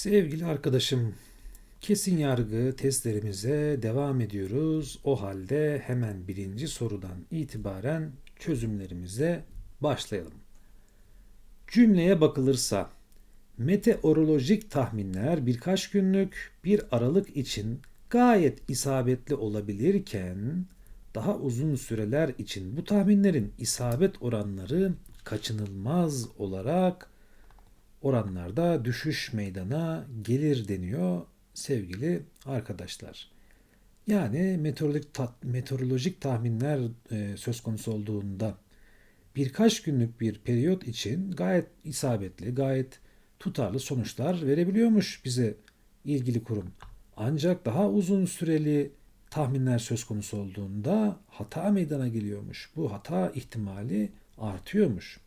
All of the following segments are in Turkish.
Sevgili arkadaşım, kesin yargı testlerimize devam ediyoruz. O halde hemen birinci sorudan itibaren çözümlerimize başlayalım. Cümleye bakılırsa, meteorolojik tahminler birkaç günlük bir aralık için gayet isabetli olabilirken, daha uzun süreler için bu tahminlerin isabet oranları kaçınılmaz olarak oranlarda düşüş meydana gelir deniyor sevgili arkadaşlar. Yani meteorolojik, ta- meteorolojik tahminler e, söz konusu olduğunda birkaç günlük bir periyot için gayet isabetli, gayet tutarlı sonuçlar verebiliyormuş bize ilgili kurum. Ancak daha uzun süreli tahminler söz konusu olduğunda hata meydana geliyormuş. Bu hata ihtimali artıyormuş.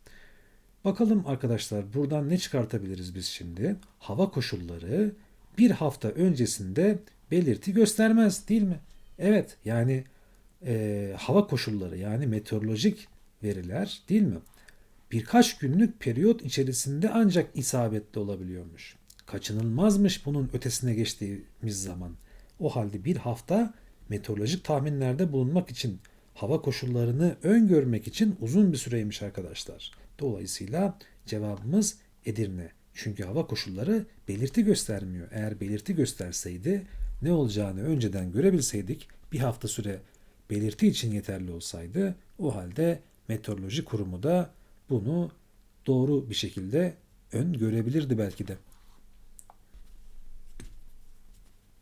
Bakalım arkadaşlar buradan ne çıkartabiliriz biz şimdi? Hava koşulları bir hafta öncesinde belirti göstermez değil mi? Evet yani e, hava koşulları yani meteorolojik veriler değil mi? Birkaç günlük periyot içerisinde ancak isabetli olabiliyormuş. Kaçınılmazmış bunun ötesine geçtiğimiz zaman. O halde bir hafta meteorolojik tahminlerde bulunmak için hava koşullarını öngörmek için uzun bir süreymiş arkadaşlar. Dolayısıyla cevabımız Edirne. Çünkü hava koşulları belirti göstermiyor. Eğer belirti gösterseydi ne olacağını önceden görebilseydik bir hafta süre belirti için yeterli olsaydı o halde meteoroloji kurumu da bunu doğru bir şekilde öngörebilirdi belki de.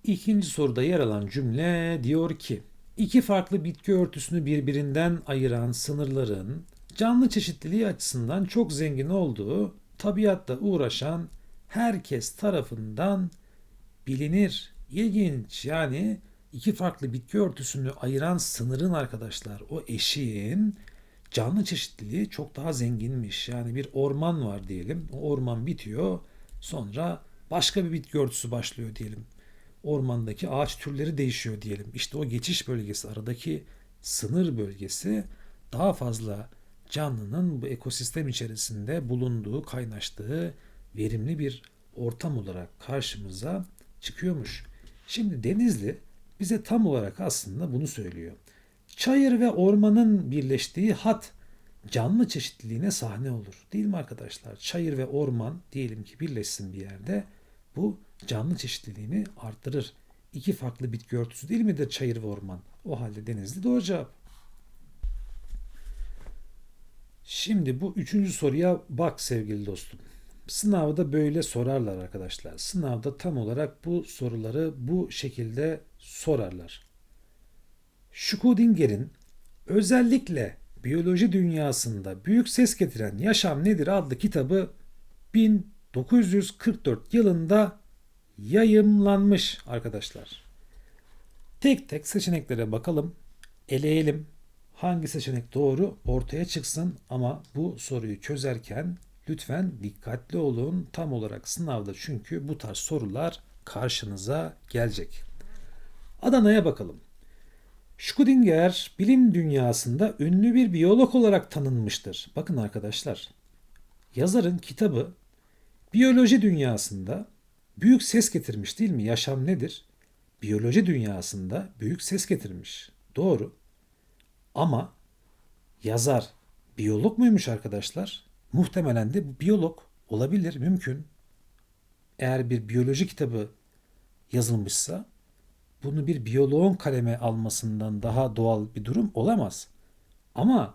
İkinci soruda yer alan cümle diyor ki iki farklı bitki örtüsünü birbirinden ayıran sınırların canlı çeşitliliği açısından çok zengin olduğu tabiatta uğraşan herkes tarafından bilinir. İlginç yani iki farklı bitki örtüsünü ayıran sınırın arkadaşlar o eşiğin canlı çeşitliliği çok daha zenginmiş. Yani bir orman var diyelim. O orman bitiyor. Sonra başka bir bitki örtüsü başlıyor diyelim. Ormandaki ağaç türleri değişiyor diyelim. İşte o geçiş bölgesi aradaki sınır bölgesi daha fazla canlının bu ekosistem içerisinde bulunduğu, kaynaştığı verimli bir ortam olarak karşımıza çıkıyormuş. Şimdi Denizli bize tam olarak aslında bunu söylüyor. Çayır ve ormanın birleştiği hat canlı çeşitliliğine sahne olur. Değil mi arkadaşlar? Çayır ve orman diyelim ki birleşsin bir yerde bu canlı çeşitliliğini arttırır. İki farklı bitki örtüsü değil midir çayır ve orman? O halde Denizli doğru cevap. Şimdi bu üçüncü soruya bak sevgili dostum. Sınavda böyle sorarlar arkadaşlar. Sınavda tam olarak bu soruları bu şekilde sorarlar. Schrödinger'in özellikle biyoloji dünyasında büyük ses getiren Yaşam Nedir adlı kitabı 1944 yılında yayımlanmış arkadaşlar. Tek tek seçeneklere bakalım, eleyelim. Hangi seçenek doğru ortaya çıksın ama bu soruyu çözerken lütfen dikkatli olun. Tam olarak sınavda çünkü bu tarz sorular karşınıza gelecek. Adana'ya bakalım. Schrödinger bilim dünyasında ünlü bir biyolog olarak tanınmıştır. Bakın arkadaşlar. Yazarın kitabı biyoloji dünyasında büyük ses getirmiş değil mi? Yaşam nedir? Biyoloji dünyasında büyük ses getirmiş. Doğru. Ama yazar biyolog muymuş arkadaşlar? Muhtemelen de biyolog olabilir, mümkün. Eğer bir biyoloji kitabı yazılmışsa bunu bir biyoloğun kaleme almasından daha doğal bir durum olamaz. Ama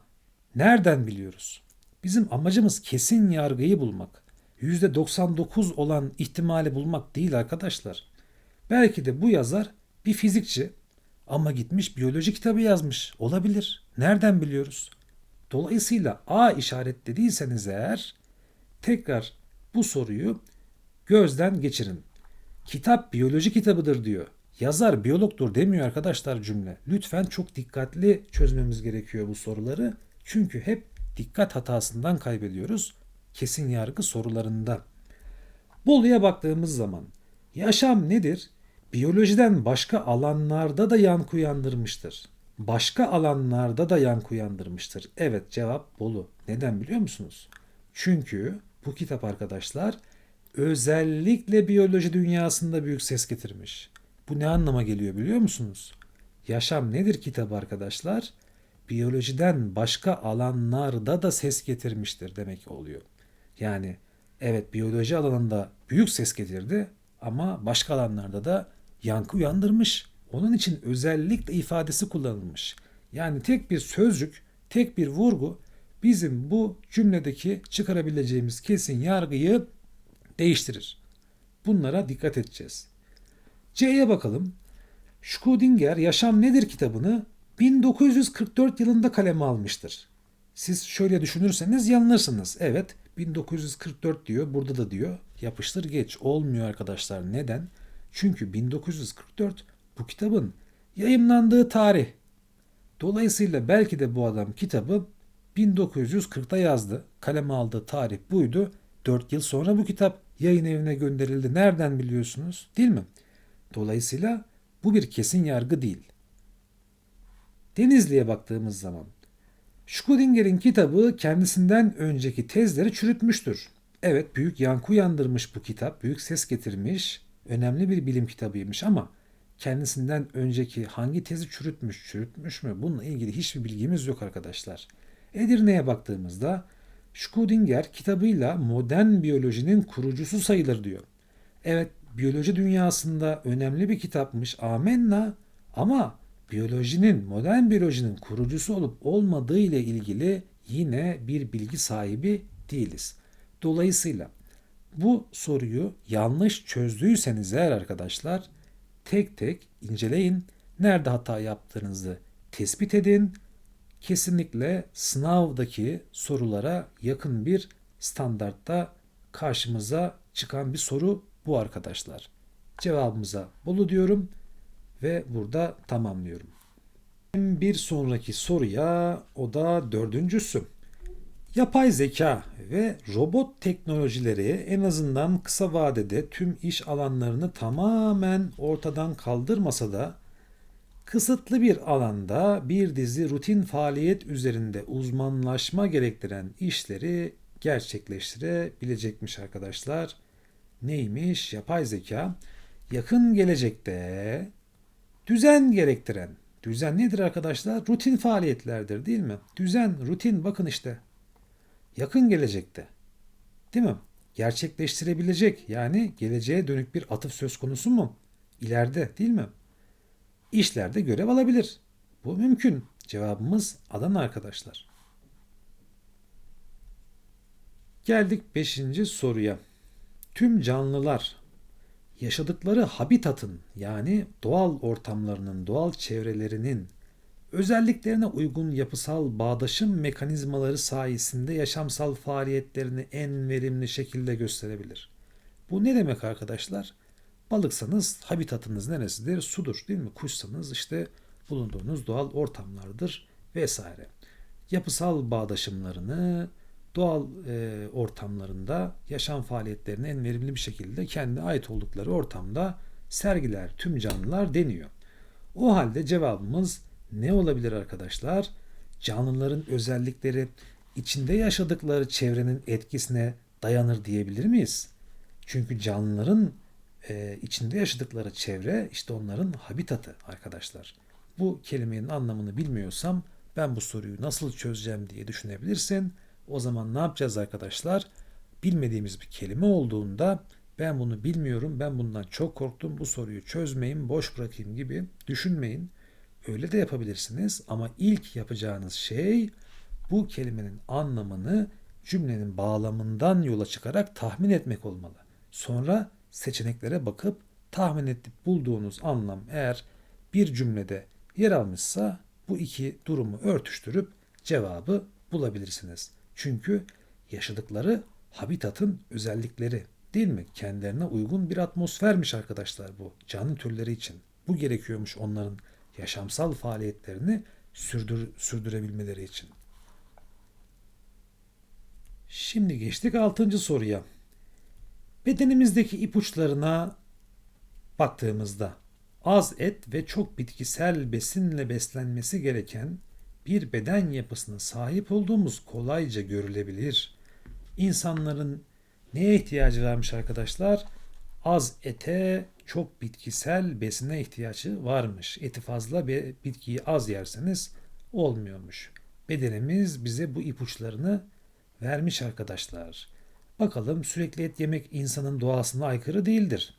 nereden biliyoruz? Bizim amacımız kesin yargıyı bulmak. %99 olan ihtimali bulmak değil arkadaşlar. Belki de bu yazar bir fizikçi ama gitmiş biyoloji kitabı yazmış. Olabilir. Nereden biliyoruz? Dolayısıyla A işaretlediyseniz eğer tekrar bu soruyu gözden geçirin. Kitap biyoloji kitabıdır diyor. Yazar biyologdur demiyor arkadaşlar cümle. Lütfen çok dikkatli çözmemiz gerekiyor bu soruları. Çünkü hep dikkat hatasından kaybediyoruz kesin yargı sorularında. Bolu'ya baktığımız zaman yaşam nedir? Biyolojiden başka alanlarda da yankı uyandırmıştır. Başka alanlarda da yankı uyandırmıştır. Evet cevap Bolu. Neden biliyor musunuz? Çünkü bu kitap arkadaşlar özellikle biyoloji dünyasında büyük ses getirmiş. Bu ne anlama geliyor biliyor musunuz? Yaşam Nedir kitabı arkadaşlar? Biyolojiden başka alanlarda da ses getirmiştir demek oluyor. Yani evet biyoloji alanında büyük ses getirdi ama başka alanlarda da yankı uyandırmış. Onun için özellikle ifadesi kullanılmış. Yani tek bir sözcük, tek bir vurgu bizim bu cümledeki çıkarabileceğimiz kesin yargıyı değiştirir. Bunlara dikkat edeceğiz. C'ye bakalım. Schrödinger Yaşam Nedir kitabını 1944 yılında kaleme almıştır. Siz şöyle düşünürseniz yanılırsınız. Evet 1944 diyor burada da diyor. Yapıştır geç olmuyor arkadaşlar. Neden? Çünkü 1944 bu kitabın yayımlandığı tarih. Dolayısıyla belki de bu adam kitabı 1940'da yazdı. Kaleme aldığı tarih buydu. 4 yıl sonra bu kitap yayın evine gönderildi. Nereden biliyorsunuz? Değil mi? Dolayısıyla bu bir kesin yargı değil. Denizli'ye baktığımız zaman Schrödinger'in kitabı kendisinden önceki tezleri çürütmüştür. Evet büyük yankı uyandırmış bu kitap, büyük ses getirmiş, önemli bir bilim kitabıymış ama kendisinden önceki hangi tezi çürütmüş, çürütmüş mü bununla ilgili hiçbir bilgimiz yok arkadaşlar. Edirne'ye baktığımızda Schrödinger kitabıyla modern biyolojinin kurucusu sayılır diyor. Evet biyoloji dünyasında önemli bir kitapmış amenna ama biyolojinin, modern biyolojinin kurucusu olup olmadığı ile ilgili yine bir bilgi sahibi değiliz. Dolayısıyla bu soruyu yanlış çözdüyseniz eğer arkadaşlar tek tek inceleyin. Nerede hata yaptığınızı tespit edin. Kesinlikle sınavdaki sorulara yakın bir standartta karşımıza çıkan bir soru bu arkadaşlar. Cevabımıza bolu diyorum ve burada tamamlıyorum. Bir sonraki soruya o da dördüncüsü. Yapay zeka ve robot teknolojileri en azından kısa vadede tüm iş alanlarını tamamen ortadan kaldırmasa da kısıtlı bir alanda bir dizi rutin faaliyet üzerinde uzmanlaşma gerektiren işleri gerçekleştirebilecekmiş arkadaşlar. Neymiş? Yapay zeka yakın gelecekte düzen gerektiren Düzen nedir arkadaşlar? Rutin faaliyetlerdir değil mi? Düzen, rutin bakın işte yakın gelecekte değil mi? Gerçekleştirebilecek yani geleceğe dönük bir atıf söz konusu mu? İleride değil mi? İşlerde görev alabilir. Bu mümkün. Cevabımız Adana arkadaşlar. Geldik 5. soruya. Tüm canlılar yaşadıkları habitatın yani doğal ortamlarının, doğal çevrelerinin özelliklerine uygun yapısal bağdaşım mekanizmaları sayesinde yaşamsal faaliyetlerini en verimli şekilde gösterebilir. Bu ne demek arkadaşlar? Balıksanız habitatınız neresidir? Sudur değil mi? Kuşsanız işte bulunduğunuz doğal ortamlardır vesaire. Yapısal bağdaşımlarını doğal e, ortamlarında yaşam faaliyetlerini en verimli bir şekilde kendi ait oldukları ortamda sergiler tüm canlılar deniyor. O halde cevabımız ne olabilir arkadaşlar? Canlıların özellikleri içinde yaşadıkları çevrenin etkisine dayanır diyebilir miyiz? Çünkü canlıların e, içinde yaşadıkları çevre işte onların habitatı arkadaşlar. Bu kelimenin anlamını bilmiyorsam ben bu soruyu nasıl çözeceğim diye düşünebilirsin. O zaman ne yapacağız arkadaşlar? Bilmediğimiz bir kelime olduğunda ben bunu bilmiyorum, ben bundan çok korktum, bu soruyu çözmeyin, boş bırakayım gibi düşünmeyin. Öyle de yapabilirsiniz ama ilk yapacağınız şey bu kelimenin anlamını cümlenin bağlamından yola çıkarak tahmin etmek olmalı. Sonra seçeneklere bakıp tahmin edip bulduğunuz anlam eğer bir cümlede yer almışsa bu iki durumu örtüştürüp cevabı bulabilirsiniz. Çünkü yaşadıkları habitatın özellikleri değil mi? Kendilerine uygun bir atmosfermiş arkadaşlar bu canlı türleri için. Bu gerekiyormuş onların yaşamsal faaliyetlerini sürdür, sürdürebilmeleri için. Şimdi geçtik altıncı soruya. Bedenimizdeki ipuçlarına baktığımızda az et ve çok bitkisel besinle beslenmesi gereken bir beden yapısına sahip olduğumuz kolayca görülebilir. İnsanların Neye ihtiyacı varmış arkadaşlar? Az ete çok bitkisel besine ihtiyacı varmış. Eti fazla ve bitkiyi az yerseniz olmuyormuş. Bedenimiz bize bu ipuçlarını vermiş arkadaşlar. Bakalım sürekli et yemek insanın doğasına aykırı değildir.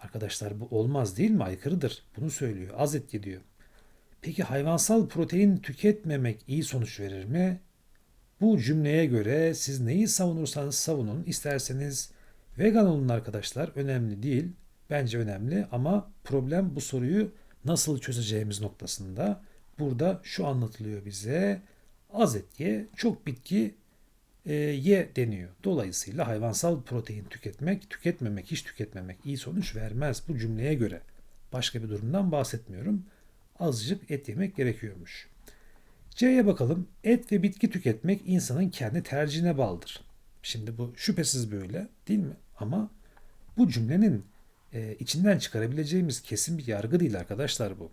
Arkadaşlar bu olmaz değil mi? Aykırıdır. Bunu söylüyor. Az et ye diyor. Peki hayvansal protein tüketmemek iyi sonuç verir mi? Bu cümleye göre siz neyi savunursanız savunun. İsterseniz vegan olun arkadaşlar. Önemli değil. Bence önemli ama problem bu soruyu nasıl çözeceğimiz noktasında. Burada şu anlatılıyor bize. Az et ye, çok bitki e, ye deniyor. Dolayısıyla hayvansal protein tüketmek, tüketmemek, hiç tüketmemek iyi sonuç vermez bu cümleye göre. Başka bir durumdan bahsetmiyorum. Azıcık et yemek gerekiyormuş. C'ye bakalım. Et ve bitki tüketmek insanın kendi tercihine bağlıdır. Şimdi bu şüphesiz böyle değil mi? Ama bu cümlenin e, içinden çıkarabileceğimiz kesin bir yargı değil arkadaşlar bu.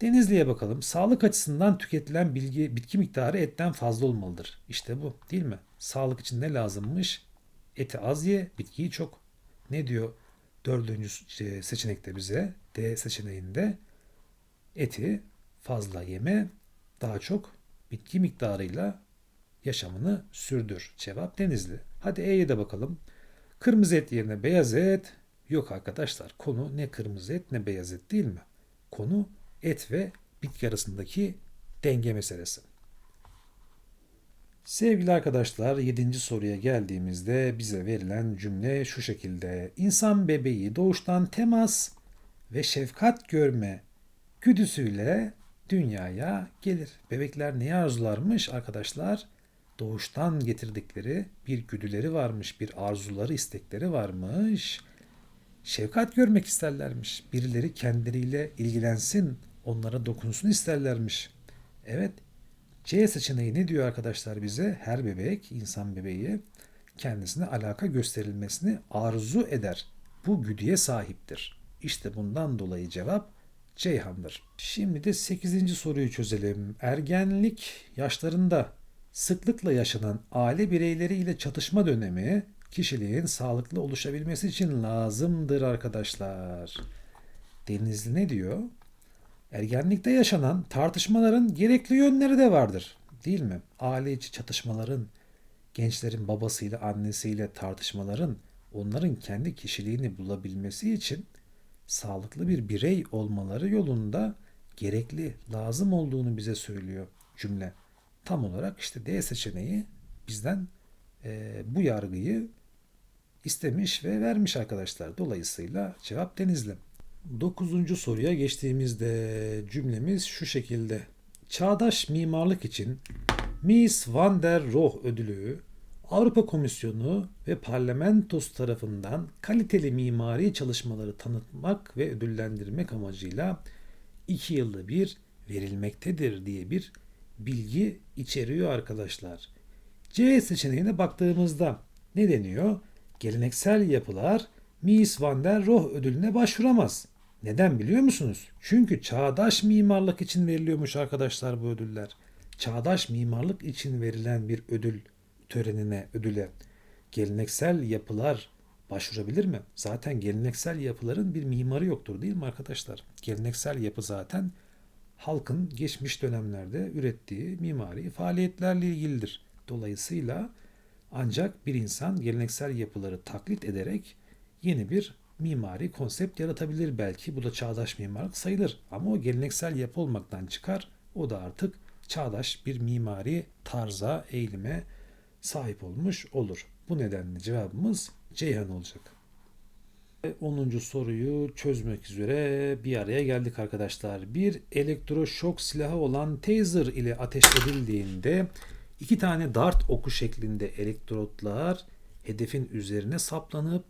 Denizli'ye bakalım. Sağlık açısından tüketilen bilgi, bitki miktarı etten fazla olmalıdır. İşte bu değil mi? Sağlık için ne lazımmış? Eti az ye, bitkiyi çok. Ne diyor dördüncü e, seçenekte bize? D seçeneğinde eti fazla yeme, daha çok bitki miktarıyla yaşamını sürdür. Cevap Denizli. Hadi E'ye de bakalım. Kırmızı et yerine beyaz et. Yok arkadaşlar konu ne kırmızı et ne beyaz et değil mi? Konu et ve bitki arasındaki denge meselesi. Sevgili arkadaşlar 7. soruya geldiğimizde bize verilen cümle şu şekilde. İnsan bebeği doğuştan temas ve şefkat görme güdüsüyle dünyaya gelir. Bebekler neyi arzularmış arkadaşlar? Doğuştan getirdikleri bir güdüleri varmış, bir arzuları, istekleri varmış. Şefkat görmek isterlermiş. Birileri kendileriyle ilgilensin, onlara dokunsun isterlermiş. Evet, C seçeneği ne diyor arkadaşlar bize? Her bebek, insan bebeği kendisine alaka gösterilmesini arzu eder. Bu güdüye sahiptir. İşte bundan dolayı cevap Ceyhan'dır. Şimdi de 8. soruyu çözelim. Ergenlik yaşlarında sıklıkla yaşanan aile bireyleri ile çatışma dönemi kişiliğin sağlıklı oluşabilmesi için lazımdır arkadaşlar. Denizli ne diyor? Ergenlikte yaşanan tartışmaların gerekli yönleri de vardır. Değil mi? Aile içi çatışmaların, gençlerin babasıyla annesiyle tartışmaların onların kendi kişiliğini bulabilmesi için sağlıklı bir birey olmaları yolunda gerekli, lazım olduğunu bize söylüyor cümle. Tam olarak işte D seçeneği bizden e, bu yargıyı istemiş ve vermiş arkadaşlar. Dolayısıyla cevap Denizli. Dokuzuncu soruya geçtiğimizde cümlemiz şu şekilde. Çağdaş mimarlık için Mies van der Rohe ödülü Avrupa Komisyonu ve Parlamentosu tarafından kaliteli mimari çalışmaları tanıtmak ve ödüllendirmek amacıyla iki yılda bir verilmektedir diye bir bilgi içeriyor arkadaşlar. C seçeneğine baktığımızda ne deniyor? Geleneksel yapılar Mies van der Rohe ödülüne başvuramaz. Neden biliyor musunuz? Çünkü çağdaş mimarlık için veriliyormuş arkadaşlar bu ödüller. Çağdaş mimarlık için verilen bir ödül törenine, ödüle geleneksel yapılar başvurabilir mi? Zaten geleneksel yapıların bir mimarı yoktur değil mi arkadaşlar? Geleneksel yapı zaten halkın geçmiş dönemlerde ürettiği mimari faaliyetlerle ilgilidir. Dolayısıyla ancak bir insan geleneksel yapıları taklit ederek yeni bir mimari konsept yaratabilir belki. Bu da çağdaş mimarlık sayılır. Ama o geleneksel yapı olmaktan çıkar. O da artık çağdaş bir mimari tarza, eğilime sahip olmuş olur. Bu nedenle cevabımız Ceyhan olacak. 10. soruyu çözmek üzere bir araya geldik arkadaşlar. Bir elektroşok silahı olan taser ile ateş edildiğinde iki tane dart oku şeklinde elektrotlar hedefin üzerine saplanıp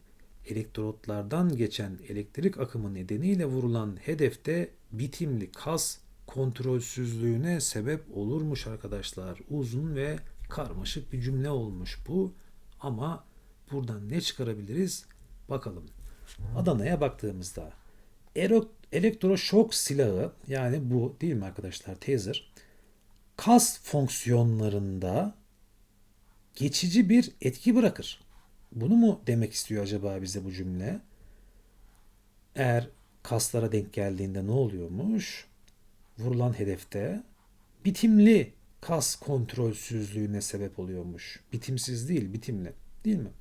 elektrotlardan geçen elektrik akımı nedeniyle vurulan hedefte bitimli kas kontrolsüzlüğüne sebep olurmuş arkadaşlar. Uzun ve karmaşık bir cümle olmuş bu. Ama buradan ne çıkarabiliriz? Bakalım. Adana'ya baktığımızda elektroşok silahı yani bu değil mi arkadaşlar taser kas fonksiyonlarında geçici bir etki bırakır. Bunu mu demek istiyor acaba bize bu cümle? Eğer kaslara denk geldiğinde ne oluyormuş? Vurulan hedefte bitimli kas kontrolsüzlüğüne sebep oluyormuş. Bitimsiz değil, bitimli. Değil mi?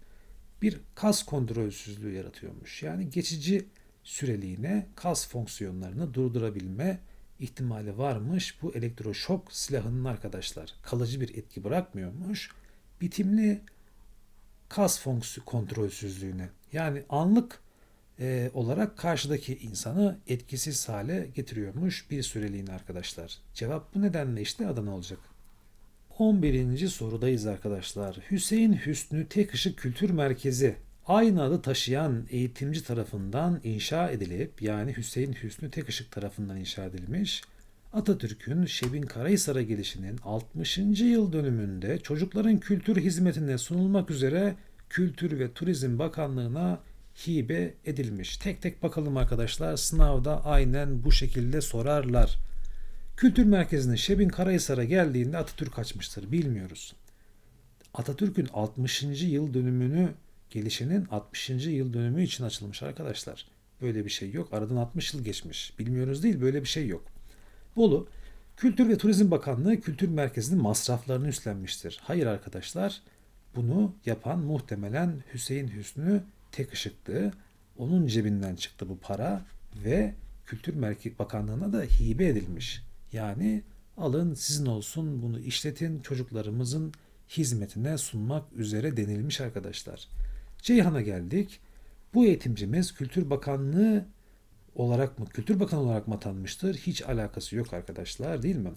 Bir kas kontrolsüzlüğü yaratıyormuş. Yani geçici süreliğine kas fonksiyonlarını durdurabilme ihtimali varmış bu elektroşok silahının arkadaşlar. Kalıcı bir etki bırakmıyormuş. Bitimli kas fonksiyon kontrolsüzlüğüne yani anlık e, olarak karşıdaki insanı etkisiz hale getiriyormuş bir süreliğine arkadaşlar. Cevap bu nedenle işte Adana olacak. 11. sorudayız arkadaşlar. Hüseyin Hüsnü Tek Işık Kültür Merkezi aynı adı taşıyan eğitimci tarafından inşa edilip yani Hüseyin Hüsnü Tek Işık tarafından inşa edilmiş. Atatürk'ün Şebin Karahisar'a gelişinin 60. yıl dönümünde çocukların kültür hizmetine sunulmak üzere Kültür ve Turizm Bakanlığı'na hibe edilmiş. Tek tek bakalım arkadaşlar. Sınavda aynen bu şekilde sorarlar. Kültür merkezine Şebin Karahisar'a geldiğinde Atatürk açmıştır. Bilmiyoruz. Atatürk'ün 60. yıl dönümünü gelişinin 60. yıl dönümü için açılmış arkadaşlar. Böyle bir şey yok. Aradan 60 yıl geçmiş. Bilmiyoruz değil böyle bir şey yok. Bolu Kültür ve Turizm Bakanlığı kültür merkezinin masraflarını üstlenmiştir. Hayır arkadaşlar. Bunu yapan muhtemelen Hüseyin Hüsnü tek ışıktı. Onun cebinden çıktı bu para ve Kültür Merkez Bakanlığı'na da hibe edilmiş. Yani alın sizin olsun bunu işletin çocuklarımızın hizmetine sunmak üzere denilmiş arkadaşlar. Ceyhan'a geldik. Bu eğitimcimiz Kültür Bakanlığı olarak mı, Kültür Bakanı olarak mı atanmıştır? Hiç alakası yok arkadaşlar değil mi?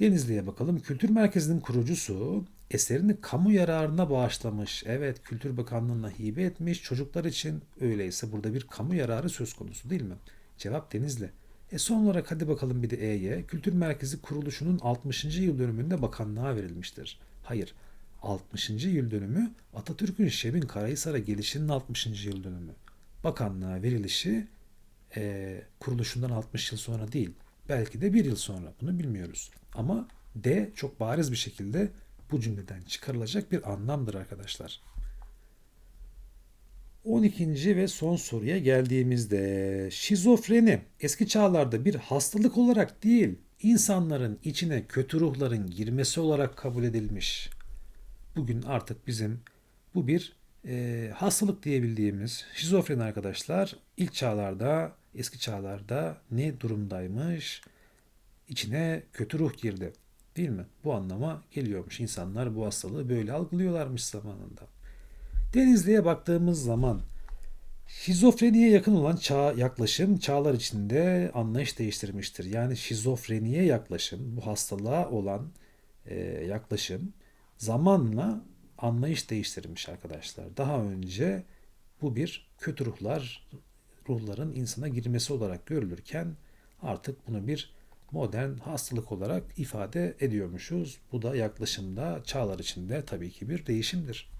Denizli'ye bakalım. Kültür Merkezi'nin kurucusu eserini kamu yararına bağışlamış. Evet Kültür Bakanlığı'na hibe etmiş. Çocuklar için öyleyse burada bir kamu yararı söz konusu değil mi? Cevap Denizli. E son olarak hadi bakalım bir de E'ye. Kültür Merkezi kuruluşunun 60. yıl dönümünde bakanlığa verilmiştir. Hayır. 60. yıl dönümü Atatürk'ün Şebin Karahisar'a gelişinin 60. yıl dönümü. Bakanlığa verilişi e, kuruluşundan 60 yıl sonra değil. Belki de bir yıl sonra. Bunu bilmiyoruz. Ama D çok bariz bir şekilde bu cümleden çıkarılacak bir anlamdır arkadaşlar. 12. ve son soruya geldiğimizde şizofreni eski çağlarda bir hastalık olarak değil insanların içine kötü ruhların girmesi olarak kabul edilmiş. Bugün artık bizim bu bir e, hastalık diyebildiğimiz şizofreni arkadaşlar ilk çağlarda eski çağlarda ne durumdaymış? İçine kötü ruh girdi. Değil mi? Bu anlama geliyormuş. İnsanlar bu hastalığı böyle algılıyorlarmış zamanında. Denizli'ye baktığımız zaman şizofreniye yakın olan çağ yaklaşım çağlar içinde anlayış değiştirmiştir. Yani şizofreniye yaklaşım, bu hastalığa olan e, yaklaşım zamanla anlayış değiştirmiş arkadaşlar. Daha önce bu bir kötü ruhlar, ruhların insana girmesi olarak görülürken artık bunu bir modern hastalık olarak ifade ediyormuşuz. Bu da yaklaşımda çağlar içinde tabii ki bir değişimdir.